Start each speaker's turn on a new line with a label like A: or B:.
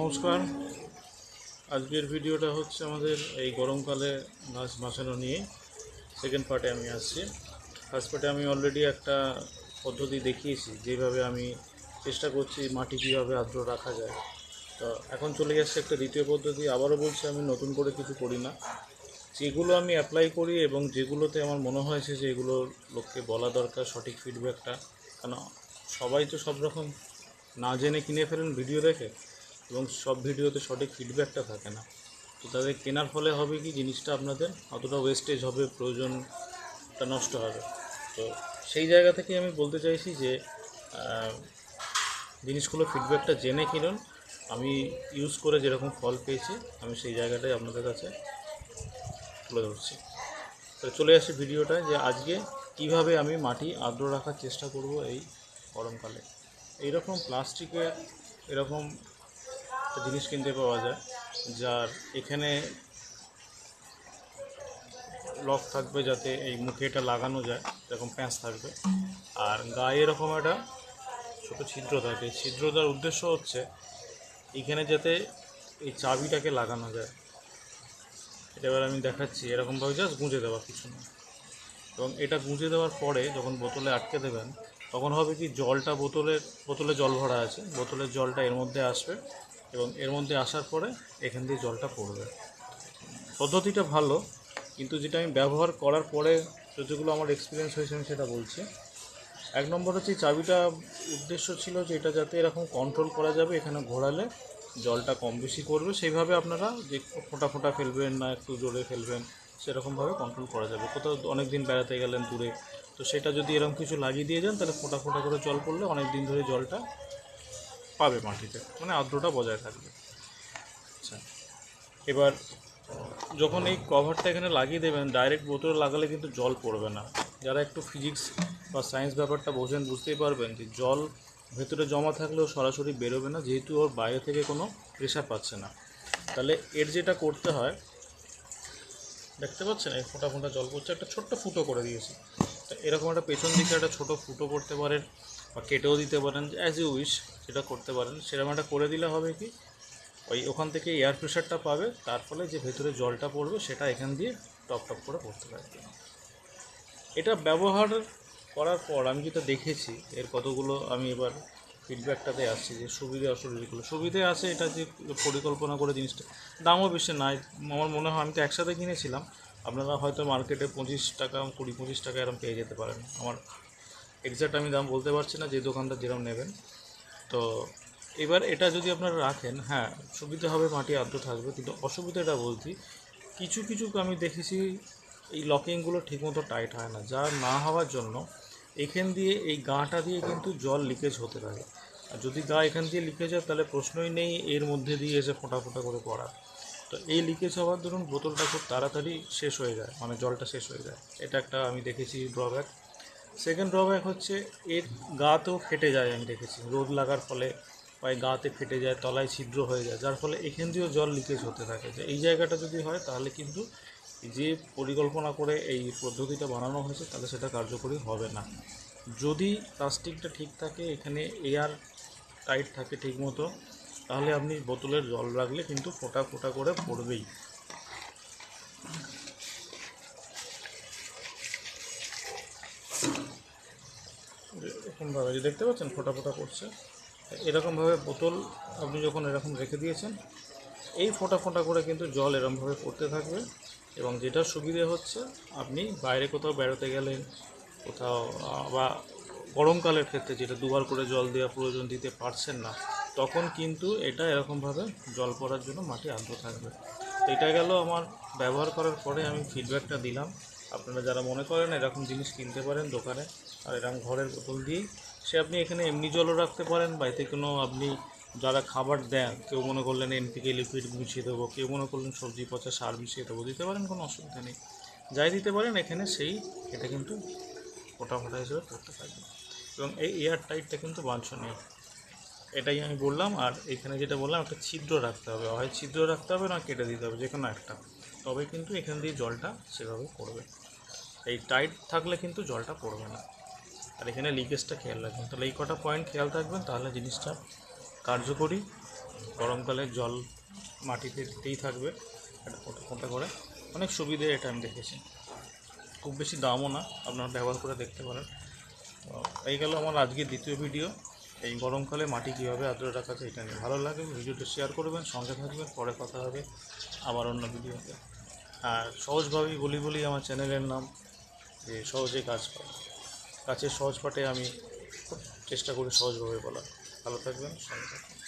A: নমস্কার। আজকের ভিডিওটা হচ্ছে আমাদের এই গরমকালে গাছ বাঁচানো নিয়ে। সেকেন্ড পার্টে আমি আসছি। ফার্স্ট পার্টে আমি অলরেডি একটা পদ্ধতি দেখিয়েছি, যেভাবে আমি চেষ্টা করছি মাটি কীভাবে আর্দ্র রাখা যায়। তো এখন চলে যাচ্ছে একটা দ্বিতীয় পদ্ধতি। আবারও বলছি, আমি নতুন করে কিছু করি না। যেগুলো আমি অ্যাপ্লাই করি এবং যেগুলোতে আমার মনে হয়েছে যে এগুলো লোককে বলা দরকার, সঠিক ফিডব্যাকটা কেন সবাই তো সব রকম না জেনে কিনে ফেলেন ভিডিও দেখে। এবং সব ভিডিওতে সঠিক ফিডব্যাকটা থাকে না। তো তাদের কেনার ফলে হবে কি, জিনিসটা আপনাদের অতটা ওয়েস্টেজ হবে, প্রয়োজনটা নষ্ট হবে। তো সেই জায়গা থেকে আমি বলতে চাইছি যে জিনিসগুলো ফিডব্যাকটা জেনে কিনুন। আমি ইউজ করে যেরকম ফল পেয়েছি, আমি সেই জায়গাটাই আপনাদের কাছে তুলে ধরছি। তো চলে আসি ভিডিওটায় যে আজকে কীভাবে আমি মাটি আর্দ্র রাখার চেষ্টা করব এই গরমকালে। এইরকম প্লাস্টিকের, এরকম জিনিস কিনতে পাওয়া যায়, যার এখানে লক থাকবে যাতে এই মুখে এটা লাগানো যায়, এরকম প্যাঁচ থাকবে। আর গায়ে এরকম একটা ছোটো ছিদ্র থাকে। এই ছিদ্রটার উদ্দেশ্য হচ্ছে এখানে যাতে এই চাবিটাকে লাগানো যায়। এটা এবার আমি দেখাচ্ছি। এরকমভাবে জাস্ট গুঁজে দেওয়া কিছু না। এবং এটা গুঁজে দেওয়ার পরে যখন বোতলে আটকে দেবেন, তখন হবে কি জলটা বোতলের, বোতলে জল ভরা আছে। বোতলের জলটা এর মধ্যে আসবে। এবং এর মধ্যে আসার পরে এখান দিয়ে জলটা পড়বে। পদ্ধতিটা ভালো, কিন্তু যেটা আমি ব্যবহার করার পরে যেগুলো আমার এক্সপিরিয়েন্স হয়েছে আমি সেটা বলছি। এক নম্বর হচ্ছে চাবিটা উদ্দেশ্য ছিল যে এটা যাতে এরকম কন্ট্রোল করা যাবে, এখানে ঘোরালে জলটা কম বেশি করবে সেইভাবে আপনারা যে ফোঁটা ফোঁটা ফেলবেন না, একটু জোরে ফেলবেন, সেরকমভাবে কন্ট্রোল করা যাবে। কোথাও অনেক দিন বেড়াতে গেলেন দূরে, তো সেটা যদি এরকম কিছু লাগিয়ে দিয়ে যান, তাহলে ফোঁটা ফোঁটা করে জল পড়লে অনেক দিন ধরে জলটা পাবে মাটিতে মানে আর্দ্রতা বজায় থাকবে। আচ্ছা। এবার যখন এই কভারটা এখানে লাগিয়ে দেবেন ডাইরেক্ট বোতলে লাগালে কিন্তু জল পড়বে না। যারা একটু ফিজিক্স বা সায়েন্স ব্যাপারটা বোঝেন বুঝতেই পারবেন যে জল ভেতরে জমা থাকলেও সরাসরি বেরোবে না যেহেতু ওর বাইরে থেকে কোনো প্রেশার পাচ্ছে না। তাহলে এর যেটা করতে হয় দেখতে পাচ্ছেন? এই ফোঁটা ফোঁটা জল পড়ছে একটা ছোট্ট ফুটো করে দিয়েছি। তা এরকম একটা পেছন দিকে একটা ছোটো ফুটো করতে পারেন। বা কেটেও দিতে পারেন অ্যাজ ইউ উইশ সেটা করতে পারেন। সেরকম একটা করে দিলে হবে কি, ওই ওখান থেকে এয়ার প্রেশারটা পাবে, তার ফলে যে ভেতরে জলটা পড়বে, সেটা এখান দিয়ে টপ টপ করে পড়তে থাকবে এটা ব্যবহার করার পর আমি যেটা দেখেছি, এর কতগুলো আমি এবার ফিডব্যাকটাতে আসছি যে সুবিধে অসুবিধাগুলো সুবিধে আছে এটা যে পরিকল্পনা করে জিনিসটা, দামও বেশি নাই আমার মনে হয় আমি তো একসাথে কিনেছিলাম, আপনারা হয়তো মার্কেটে পঁচিশ টাকা, কুড়ি, পঁচিশ টাকা এরকম পেয়ে যেতে পারেন। আমার এক্স্যাক্ট আমি দাম বলতে পারছি না, যে দোকানদার যেরকম নেবেন। তো এবার এটা যদি আপনারা রাখেন হ্যাঁ সুবিধা হবে, মাটি আর্দ্র থাকবে, কিন্তু অসুবিধাটা বলছি, কিছু কিছু আমি দেখেছি, এই লকিংগুলো ঠিকমতো টাইট হয় না। যা না হওয়ার জন্য এখান দিয়ে এই গাটা দিয়ে কিন্তু জল লিকেজ হতে থাকে। আর যদি গা এখান দিয়ে লিকেজ হয়, তাহলে প্রশ্নই নেই এর মধ্যে দিয়ে এসে ফোঁটা ফোঁটা করে পড়া। তো এই লিকেজ হওয়ার দরুন বোতলটা খুব তাড়াতাড়ি শেষ হয়ে যায় মানে জলটা শেষ হয়ে যায়। এটা একটা আমি দেখেছি ড্রব্যাক সেকেন্ড ড্রব্যাক হচ্ছে এর গাতেও ফেটে যায়, আমি দেখেছি। রোদ লাগার ফলে বা গাতে ফেটে যায়, তলায় ছিদ্র হয়ে যায়, যার ফলে এখান দিয়েও জল লিকেজ হতে থাকে। যে এই জায়গাটা যদি হয়, তাহলে কিন্তু যে পরিকল্পনা করে এই পদ্ধতিটা বানানো হয়েছে, তাহলে সেটা কার্যকরী হবে না। যদি প্লাস্টিকটা ঠিক থাকে, এখানে এয়ার টাইট থাকে ঠিক মতো তাহলে আপনি বোতলের জল রাখলে কিন্তু ফোটা ফোটা করে পড়বেই। এরকমভাবে যে দেখতে পাচ্ছেন, ফোঁটা ফোঁটা করছে। এরকমভাবে বোতল আপনি যখন এরকম রেখে দিয়েছেন, এই ফোঁটা ফোঁটা করে কিন্তু জল এরকমভাবে পড়তে থাকবে এবং যেটা সুবিধে হচ্ছে, আপনি বাইরে কোথাও বেড়াতে গেলেন, কোথাও বা গরমকালের ক্ষেত্রে যেটা দুবার করে জল দেওয়া প্রয়োজন দিতে পারছেন না, তখন কিন্তু এটা এরকমভাবে জল পড়ার জন্য মাটি আর্দ্র থাকবে। এটা গেল আমার ব্যবহার করার পরে আমি ফিডব্যাকটা দিলাম। আপনারা যারা মনে করেন এরকম জিনিস কিনতে পারেন দোকানে আর এরকম ঘরের বোতল দিয়েই সে আপনি এখানে এমনি জলও রাখতে পারেন, বা এতে কোনো আপনি যারা খাবার দেন, কেউ মনে করলেন এনপিকে লিকুইড মিশিয়ে দেবো, কেউ মনে করলেন সবজি পচা সার মিশিয়ে দেবো, দিতে পারেন, কোনো অসুবিধা নেই। যাই দিতে পারেন, এখানে সেই এটা কিন্তু ফোটা ফোটা হিসেবে করতে থাকবে। এবং এই এয়ার টাইটটা কিন্তু বাঞ্ছনীয়। এটাই আমি বললাম, আর এখানে যেটা বললাম, একটা ছিদ্র রাখতে হবে। হয় ছিদ্র রাখতে হবে, না কেটে দিতে হবে যে কোনো একটা। তবে কিন্তু এখান দিয়ে জলটা সেভাবে পড়বে। এই টাইট থাকলে কিন্তু জলটা পড়বে না। আর এখানে লিকেজটা খেয়াল রাখবেন। তাহলে এই কটা পয়েন্ট খেয়াল রাখবেন তাহলে জিনিসটা কার্যকরী। গরমকালে জল মাটিতে দিতেই থাকবে এটা ফোঁটা ফোঁটা করে। অনেক সুবিধে এটা আমি দেখেছি। খুব বেশি দামও না, আপনারা ব্যবহার করে দেখতে পারেন। এই গেল আমার আজকে দ্বিতীয় ভিডিও এই গরমকালে মাটি কীভাবে আদ্র রাখা যায় এটা নিয়ে ভালো লাগে ভিডিওটা শেয়ার করবেন, সঙ্গে থাকবেন, পরে কথা হবে আবার অন্য ভিডিওতে আর সহজভাবেই বলি বলি আমার চ্যানেলের নাম, যে সহজে কাজ পায়। কাছের সহজ পাঠে আমি চেষ্টা করি সহজভাবে বলার। ভালো থাকবেন সঙ্গে থাকবেন।